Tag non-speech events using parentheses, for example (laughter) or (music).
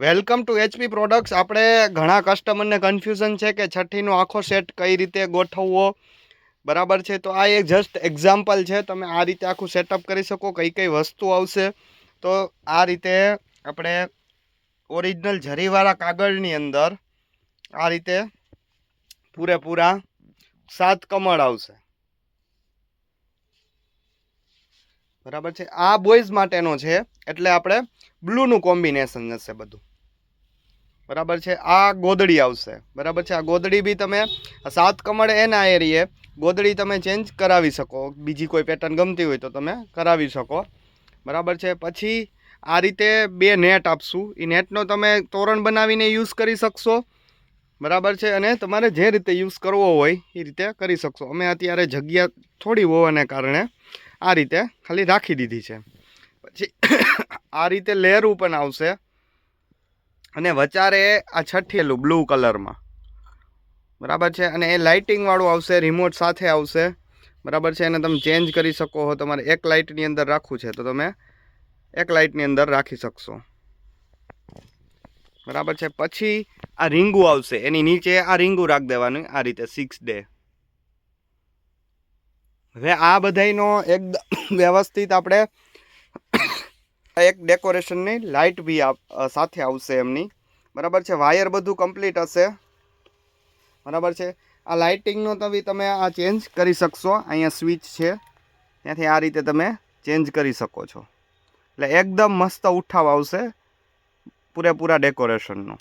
Welcome to HP products. આપણે ઘણા કસ્ટમરને કન્ફ્યુઝન છે કે છઠ્ઠીનો આખો સેટ કઈ રીતે ગોઠવવો. બરાબર છે? તો આ એક જસ્ટ એક્ઝામ્પલ છે. તમે આ રીતે આખું સેટઅપ કરી શકો, કઈ કઈ વસ્તુ આવશે. તો આ રીતે આપણે ઓરિજિનલ જરીવાળા કાગળની અંદર આ રીતે પૂરેપૂરા સાત કમળ આવશે. બરાબર છે? આ બોયઝ માટેનો છે. એટલે આપણે બ્લુનું કોમ્બિનેશન હશે બધું. બરાબર છે? આ ગોદડી આવશે. બરાબર છે? આ ગોદડી બી તમે સાત કમળ એના એરીએ ગોદડી તમે ચેન્જ કરાવી શકો. બીજી કોઈ પેટર્ન ગમતી હોય તો તમે કરાવી શકો. બરાબર છે? પછી આ રીતે બે નેટ આપશું. એ નેટનો તમે તોરણ બનાવીને યુઝ કરી શકશો. બરાબર છે? અને તમારે જે રીતે યુઝ કરવો હોય એ રીતે કરી શકશો. અમે અત્યારે જગ્યા થોડી હોવાને કારણે આ રીતે ખાલી રાખી દીધી છે. પછી (coughs) આ રીતે લેરું પણ આવશે. અને વચારે આ છઠ્ઠેલું બ્લુ કલરમાં બરાબર છે? અને એ લાઇટિંગવાળું આવશે રિમોટ સાથે આવશે. બરાબર છે? એને તમે ચેન્જ કરી શકો હો. તમારે એક લાઇટની અંદર રાખવું છે તો તમે એક લાઇટની અંદર રાખી શકશો. બરાબર છે? પછી આ રીંગું આવશે. એની નીચે આ રીંગું રાખી દેવાનું આ રીતે સિક્સ ડે હવે આ બધાયનો એકદમ (coughs) વ્યવસ્થિત આપણે એક ડેકોરેશનની લાઇટ બી સાથે આવશે એમની. બરાબર છે? વાયર બધું કમ્પ્લીટ હશે. બરાબર છે? આ લાઇટિંગનો તમે તમે આ ચેન્જ કરી શકશો. અહીંયા સ્વિચ છે. ત્યાંથી આ રીતે તમે ચેન્જ કરી શકો છો. એટલે એકદમ મસ્ત ઉઠાવ આવશે. પૂરેપૂરા ડેકોરેશનનો